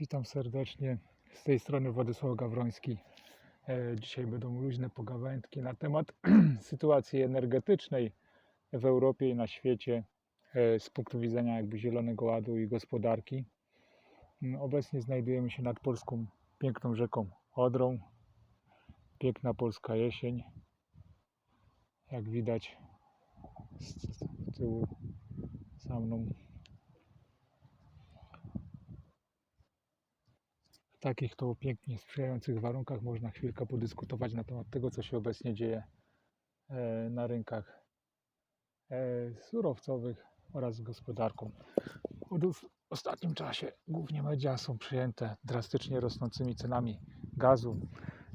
Witam serdecznie. Z tej strony Władysław Gawroński. E, Dzisiaj będą luźne pogawędki na temat sytuacji energetycznej w Europie i na świecie e, z punktu widzenia jakby Zielonego Ładu i gospodarki. Mm, Obecnie znajdujemy się nad polską piękną rzeką Odrą. Piękna polska jesień. Jak widać z tyłu za mną takich to pięknie sprzyjających warunkach można chwilkę podyskutować na temat tego, co się obecnie dzieje e, na rynkach e, surowcowych oraz z gospodarką. W ostatnim czasie głównie media są przyjęte drastycznie rosnącymi cenami gazu,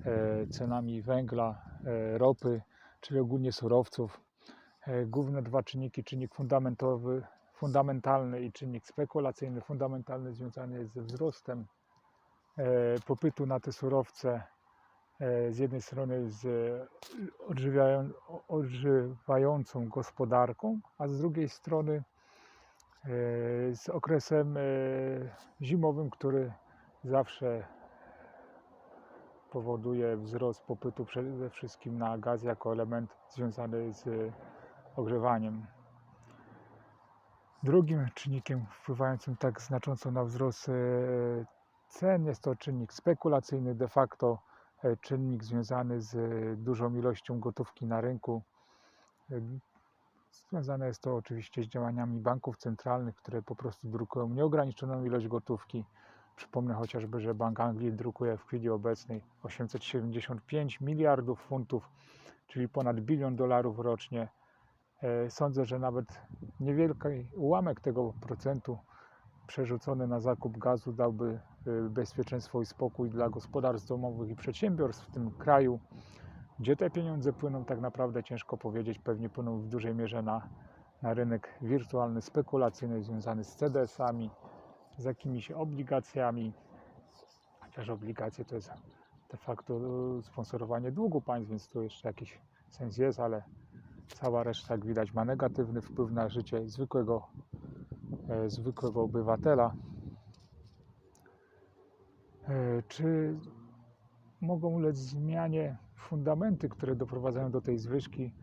e, cenami węgla, ropy, czyli ogólnie surowców. Główne dwa czynniki, czynnik fundamentalny i czynnik spekulacyjny. Fundamentalny związany jest ze wzrostem popytu na te surowce e, z jednej strony z odżywającą gospodarką, a z drugiej strony e, z okresem e, zimowym, który zawsze powoduje wzrost popytu przede wszystkim na gaz jako element związany z ogrzewaniem. Drugim czynnikiem wpływającym tak znacząco na wzrost e, cen jest to czynnik spekulacyjny, de facto e, czynnik związany z e, dużą ilością gotówki na rynku. E, Związane jest to oczywiście z działaniami banków centralnych, które po prostu drukują nieograniczoną ilość gotówki. Przypomnę chociażby, że Bank Anglii drukuje w chwili obecnej 875 miliardów funtów, czyli ponad bilion dolarów rocznie. Sądzę, że nawet niewielki ułamek tego procentu przerzucony na zakup gazu dałby e, bezpieczeństwo i spokój dla gospodarstw domowych i przedsiębiorstw w tym kraju. Gdzie te pieniądze płyną, tak naprawdę ciężko powiedzieć. Pewnie płyną w dużej mierze na, na rynek wirtualny, spekulacyjny, związany z CDS-ami, z jakimiś obligacjami. Chociaż obligacje to jest de facto e, sponsorowanie długu państw, więc tu jeszcze jakiś sens jest, ale cała reszta, jak widać, ma negatywny wpływ na życie zwykłego, zwykłego obywatela. E, Czy mogą ulec zmianie fundamenty, które doprowadzają do tej zwyżki?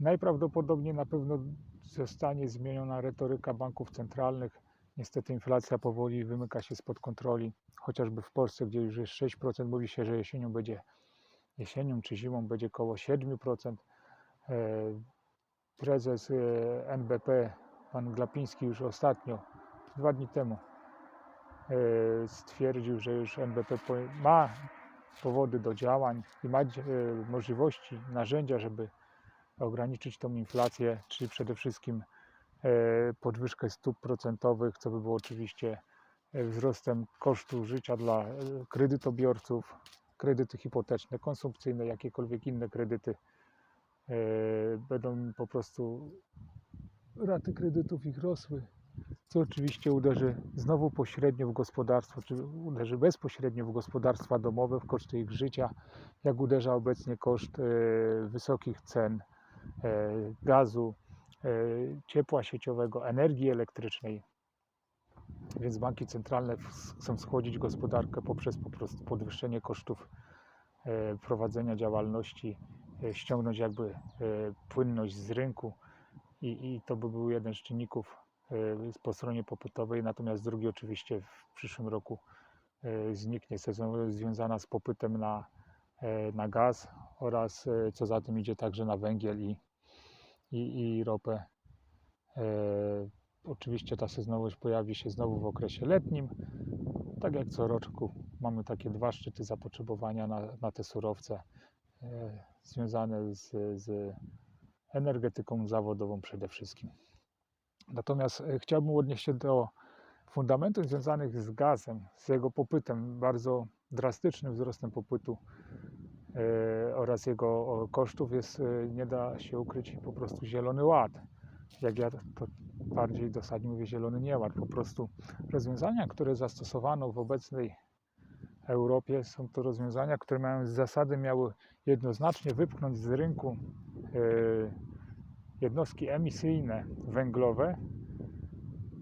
Najprawdopodobniej na pewno zostanie zmieniona retoryka banków centralnych. Niestety inflacja powoli wymyka się spod kontroli, chociażby w Polsce, gdzie już jest 6%, mówi się, że jesienią będzie jesienią czy zimą będzie około 7%. E, Prezes e, NBP, pan Glapiński, już ostatnio, dwa dni temu, e, stwierdził, że już NBP ma powody do działań i ma e, możliwości, narzędzia, żeby ograniczyć tą inflację, czyli przede wszystkim e, podwyżkę stóp procentowych, co by było oczywiście wzrostem kosztu życia dla kredytobiorców, kredyty hipoteczne, konsumpcyjne, jakiekolwiek inne kredyty będą po prostu raty kredytów ich rosły, co oczywiście uderzy znowu pośrednio w gospodarstwo, czy uderzy bezpośrednio w gospodarstwa domowe, w koszty ich życia, jak uderza obecnie koszt e, wysokich cen e, gazu, e, ciepła sieciowego, energii elektrycznej. Więc banki centralne chcą schłodzić gospodarkę poprzez po prostu podwyższenie kosztów prowadzenia działalności, ściągnąć jakby płynność z rynku i, i to by był jeden z czynników e, po stronie popytowej, natomiast drugi oczywiście w przyszłym roku e, zniknie sezon związana z popytem na, e, na gaz oraz co za tym idzie także na węgiel i, i, i ropę. Oczywiście ta sezonowość pojawi się znowu w okresie letnim. Tak jak co roku mamy takie dwa szczyty zapotrzebowania na, na te surowce związane z, z energetyką zawodową przede wszystkim. Natomiast e, chciałbym odnieść się do fundamentów związanych z gazem, z jego popytem, bardzo drastycznym wzrostem popytu e, oraz jego kosztów jest, e, nie da się ukryć, po prostu zielony ład. Jak ja to bardziej dosadnie mówię, zielony nieład. Po prostu rozwiązania, które zastosowano w obecnej Europie, są to rozwiązania, które mają z zasady miały jednoznacznie wypchnąć z rynku jednostki emisyjne węglowe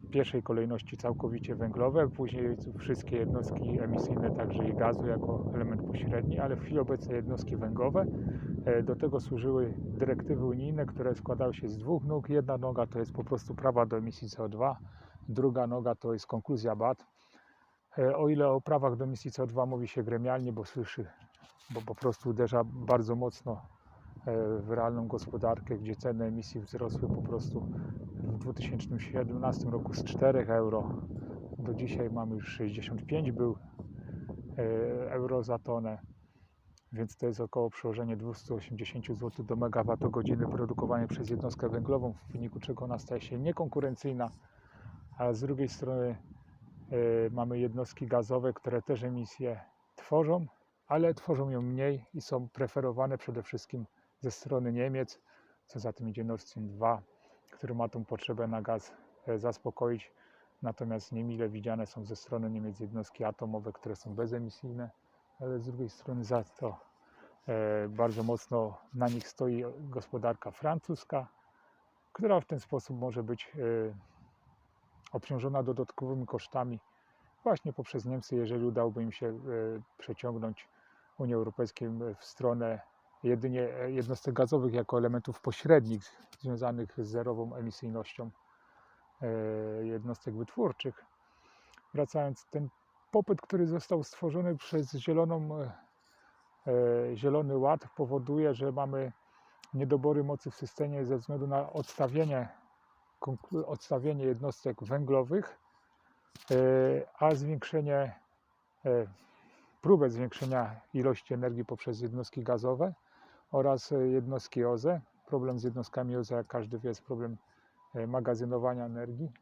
w pierwszej kolejności całkowicie węglowe, później wszystkie jednostki emisyjne, także i gazu jako element pośredni, ale w chwili obecnej jednostki węglowe. E, Do tego służyły dyrektywy unijne, które składały się z dwóch nóg. Jedna noga to jest po prostu prawa do emisji CO2, druga noga to jest konkluzja BAT. E, O ile o prawach do emisji CO2 mówi się gremialnie, bo słyszy, bo po prostu uderza bardzo mocno e, w realną gospodarkę, gdzie ceny emisji wzrosły po prostu w 2017 roku z 4 euro do dzisiaj mamy już 65 był e, euro za tonę, więc to jest około przełożenie 280 zł do megawattogodziny produkowanej przez jednostkę węglową, w wyniku czego ona staje się niekonkurencyjna, a z drugiej strony e, mamy jednostki gazowe, które też emisje tworzą, ale tworzą ją mniej i są preferowane przede wszystkim ze strony Niemiec, co za tym idzie Nord Stream 2, który ma tą potrzebę na gaz e, zaspokoić. Natomiast niemile widziane są ze strony Niemiec jednostki atomowe, które są bezemisyjne, ale z drugiej strony za to e, bardzo mocno na nich stoi gospodarka francuska, która w ten sposób może być e, obciążona dodatkowymi kosztami właśnie poprzez Niemcy, jeżeli udałoby im się przeciągnąć Unię Europejską w stronę jedynie e, jednostek gazowych jako elementów pośrednich związanych z zerową emisyjnością e, jednostek wytwórczych. Wracając, ten popyt, który został stworzony przez zieloną, e, Zielony Ład powoduje, że mamy niedobory mocy w systemie ze względu na odstawienie, odstawienie jednostek węglowych, a zwiększenie, próbę zwiększenia ilości energii poprzez jednostki gazowe oraz e, jednostki OZE. Problem z jednostkami OZE, jak każdy wie, jest problem e, magazynowania energii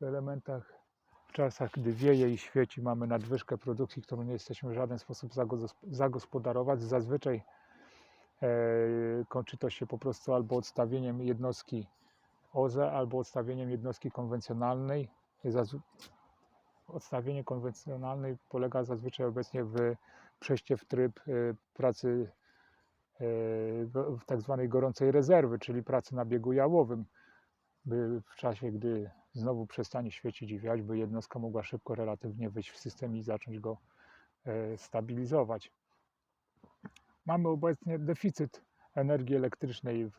w elementach. W czasach, gdy wieje i świeci, mamy nadwyżkę produkcji, którą nie jesteśmy w żaden sposób zagos- zagospodarować. Zazwyczaj e, kończy to się po prostu albo odstawieniem jednostki OZE, albo odstawieniem jednostki konwencjonalnej. Odstawienie konwencjonalnej polega zazwyczaj obecnie w przejście w tryb pracy w tak zwanej gorącej rezerwy, czyli pracy na biegu jałowym, by w czasie, gdy znowu przestanie świecić i wiać, by jednostka mogła szybko relatywnie wyjść w system i zacząć go e, stabilizować. Mamy obecnie deficyt energii elektrycznej w,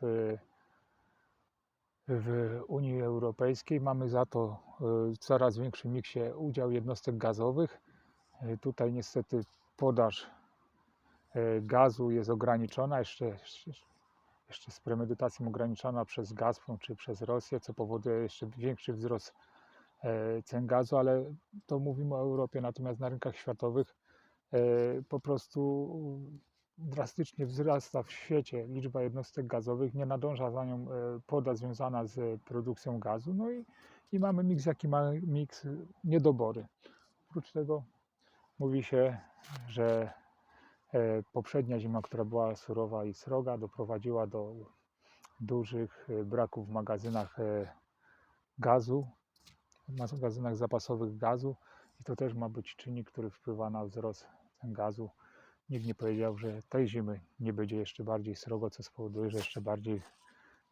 w Unii Europejskiej. Mamy za to e, coraz większy miksie udział jednostek gazowych. E, Tutaj niestety podaż e, gazu jest ograniczona, jeszcze, jeszcze, z premedytacją ograniczona przez Gazprom czy przez Rosję, co powoduje jeszcze większy wzrost e, cen gazu, ale to mówimy o Europie, natomiast na rynkach światowych e, po prostu drastycznie wzrasta w świecie liczba jednostek gazowych, nie nadąża za nią e, poda związana z produkcją gazu, no i, i mamy miks, jaki ma miks, niedobory. Oprócz tego mówi się, że e, poprzednia zima, która była surowa i sroga, doprowadziła do dużych e, braków w magazynach e, gazu, w magazynach zapasowych gazu i to też ma być czynnik, który wpływa na wzrost cen gazu. Nikt nie powiedział, że tej zimy nie będzie jeszcze bardziej srogo, co spowoduje, że jeszcze bardziej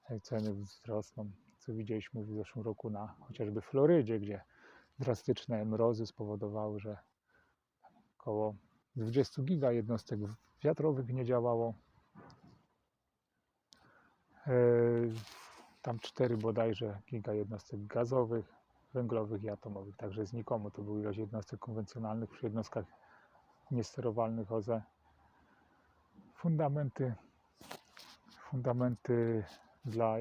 e, ceny wzrosną, co widzieliśmy w zeszłym roku na chociażby Florydzie, gdzie drastyczne mrozy spowodowały, że około 20 giga jednostek wiatrowych nie działało. E, Tam 4 bodajże giga jednostek gazowych, węglowych i atomowych, także znikomo to była ilość jednostek konwencjonalnych przy jednostkach niesterowalnych OZE. Fundamenty, fundamenty dla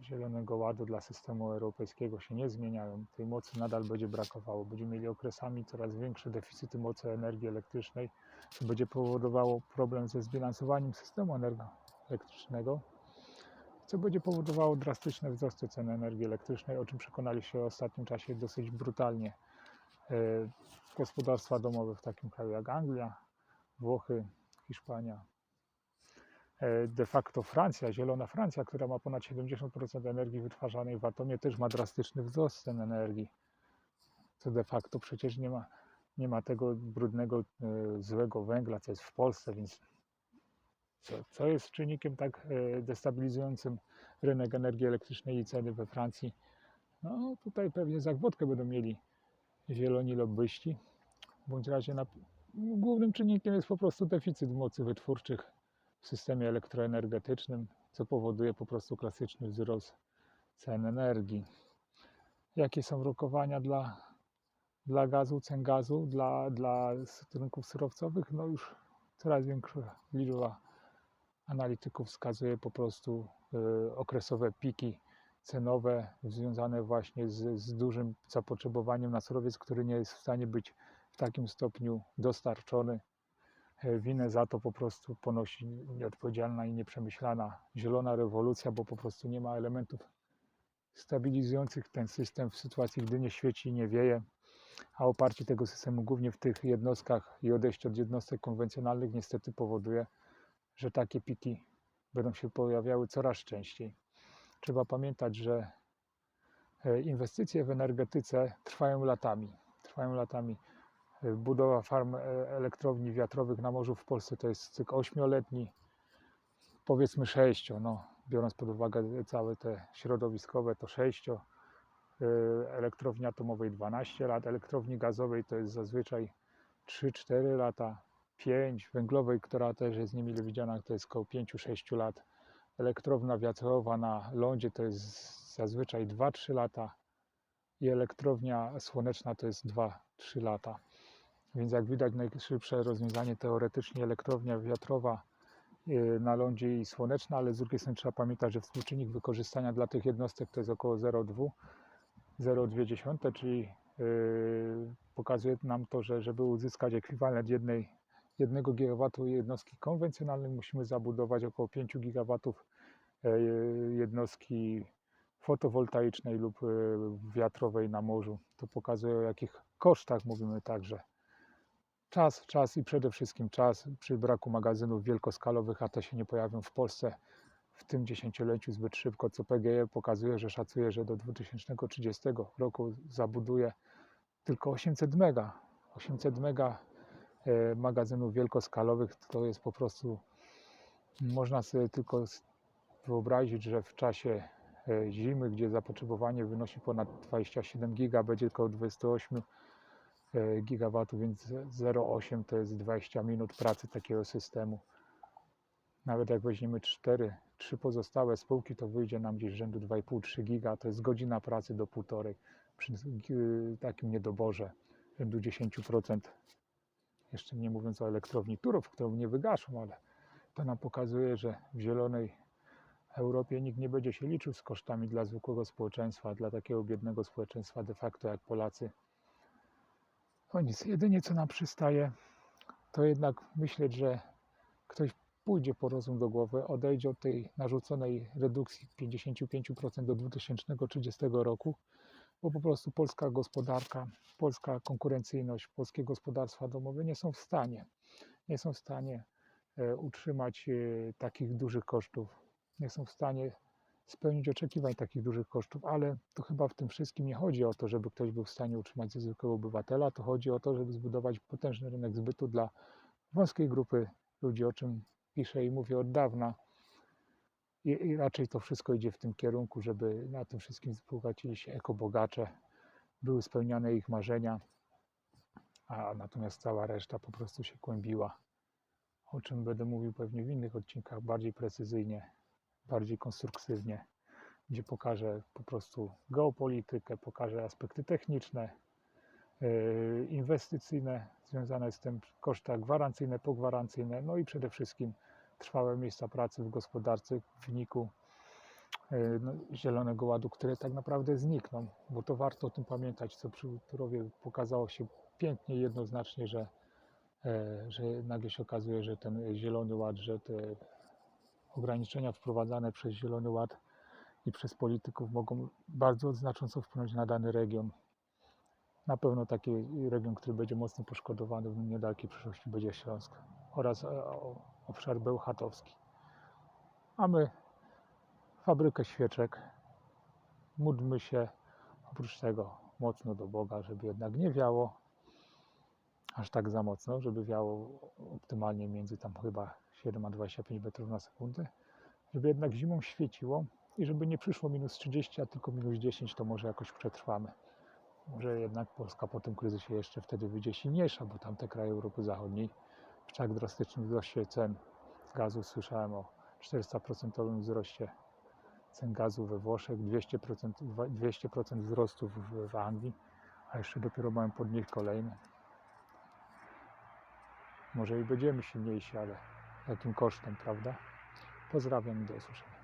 Zielonego Ładu, dla systemu europejskiego się nie zmieniają. Tej mocy nadal będzie brakowało. Będziemy mieli okresami coraz większe deficyty mocy energii elektrycznej, co będzie powodowało problem ze zbilansowaniem systemu elektrycznego, co będzie powodowało drastyczne wzrosty cen energii elektrycznej, o czym przekonali się w ostatnim czasie dosyć brutalnie e, gospodarstwa domowe w takim kraju jak Anglia, Włochy, Hiszpania. E, De facto Francja, zielona Francja, która ma ponad 70% energii wytwarzanej w atomie, też ma drastyczny wzrost cen energii. Co de facto przecież nie ma, nie ma tego brudnego, e, złego węgla, co jest w Polsce, więc co, co jest czynnikiem tak e, destabilizującym rynek energii elektrycznej i ceny we Francji? No tutaj pewnie zagwozdkę będą mieli zieloni lobbyści. Bądź razie na, głównym czynnikiem jest po prostu deficyt mocy wytwórczych w systemie elektroenergetycznym, co powoduje po prostu klasyczny wzrost cen energii. Jakie są rokowania dla, dla gazu, cen gazu, dla, dla rynków surowcowych? No już coraz większa liczba analityków wskazuje po prostu y, okresowe piki cenowe związane właśnie z, z dużym zapotrzebowaniem na surowiec, który nie jest w stanie być w takim stopniu dostarczony. Winę za to po prostu ponosi nieodpowiedzialna i nieprzemyślana zielona rewolucja, bo po prostu nie ma elementów stabilizujących ten system w sytuacji, gdy nie świeci i nie wieje, a oparcie tego systemu głównie w tych jednostkach i odejście od jednostek konwencjonalnych niestety powoduje, że takie piki będą się pojawiały coraz częściej. Trzeba pamiętać, że e, inwestycje w energetyce trwają latami. Trwają latami. E, Budowa farm e, elektrowni wiatrowych na morzu w Polsce to jest cykl ośmioletni, powiedzmy sześcio, no, biorąc pod uwagę całe te środowiskowe, to sześcio. E, Elektrowni atomowej 12 lat, elektrowni gazowej to jest zazwyczaj 3-4 lata, 5, węglowej, która też jest niemile widziana, to jest około 5-6 lat. Elektrownia wiatrowa na lądzie to jest zazwyczaj 2-3 lata i elektrownia słoneczna to jest 2-3 lata. Więc jak widać najszybsze rozwiązanie teoretycznie elektrownia wiatrowa yy, na lądzie i słoneczna, ale z drugiej strony trzeba pamiętać, że współczynnik wykorzystania dla tych jednostek to jest około 0,2, 0,2, czyli yy, pokazuje nam to, że żeby uzyskać ekwiwalent jednej, 1 GW jednostki konwencjonalnej musimy zabudować około 5 GW e, jednostki fotowoltaicznej lub wiatrowej na morzu. To pokazuje o jakich kosztach mówimy także. Czas, czas i przede wszystkim czas przy braku magazynów wielkoskalowych, a te się nie pojawią w Polsce w tym dziesięcioleciu zbyt szybko, co PGE pokazuje, że szacuje, że do 2030 roku zabuduje tylko 800 mega. 800 mega e, magazynów wielkoskalowych to jest po prostu, można sobie tylko wyobrazić, że w czasie e, zimy, gdzie zapotrzebowanie wynosi ponad 27 giga, będzie około 28 e, gigawatów, więc 0,8 to jest 20 minut pracy takiego systemu. Nawet jak weźmiemy 4, 3 pozostałe spółki, to wyjdzie nam gdzieś rzędu 2,5-3 giga, to jest godzina pracy do półtorej przy y, takim niedoborze rzędu 10%. Jeszcze nie mówiąc o elektrowni Turów, którą nie wygaszą, ale to nam pokazuje, że w zielonej Europie nikt nie będzie się liczył z kosztami dla zwykłego społeczeństwa, dla takiego biednego społeczeństwa de facto jak Polacy. O nic, jedynie co nam przystaje, to jednak myśleć, że ktoś pójdzie po rozum do głowy, odejdzie od tej narzuconej redukcji 55% do 2030 roku, bo po prostu polska gospodarka, polska konkurencyjność, polskie gospodarstwa domowe nie są w stanie, nie są w stanie e, utrzymać e, takich dużych kosztów, nie są w stanie spełnić oczekiwań takich dużych kosztów, ale to chyba w tym wszystkim nie chodzi o to, żeby ktoś był w stanie utrzymać ze zwykłego obywatela, to chodzi o to, żeby zbudować potężny rynek zbytu dla wąskiej grupy ludzi, o czym piszę i mówię od dawna. I, I raczej to wszystko idzie w tym kierunku, żeby na tym wszystkim wzbogacili się ekobogacze, były spełniane ich marzenia, a natomiast cała reszta po prostu się kłębiła. O czym będę mówił pewnie w innych odcinkach bardziej precyzyjnie, bardziej konstruktywnie, gdzie pokażę po prostu geopolitykę, pokażę aspekty techniczne, yy, inwestycyjne związane z tym, koszta gwarancyjne, pogwarancyjne, no i przede wszystkim trwałe miejsca pracy w gospodarce w wyniku yy, no, Zielonego Ładu, które tak naprawdę znikną, bo to warto o tym pamiętać, co przy Turowie pokazało się pięknie jednoznacznie, że, e, że nagle się okazuje, że ten Zielony Ład, że te ograniczenia wprowadzane przez Zielony Ład i przez polityków mogą bardzo znacząco wpłynąć na dany region. Na pewno taki region, który będzie mocno poszkodowany w niedalekiej przyszłości będzie Śląsk oraz e, obszar bełchatowski. Mamy fabrykę świeczek. Módlmy się oprócz tego mocno do Boga, żeby jednak nie wiało aż tak za mocno, żeby wiało optymalnie między tam chyba 7 a 25 metrów na sekundę, żeby jednak zimą świeciło, i żeby nie przyszło minus 30, a tylko minus 10, to może jakoś przetrwamy. Może jednak Polska po tym kryzysie jeszcze wtedy wyjdzie silniejsza, bo tamte kraje Europy Zachodniej w tak drastycznym wzroście cen gazu słyszałem o 400% wzroście cen gazu we Włoszech, 200%, dwa- 200% wzrostu w, w Anglii, a jeszcze dopiero mają podnieść kolejne. Może i będziemy silniejsi, ale jakim kosztem, prawda? Pozdrawiam i do usłyszenia.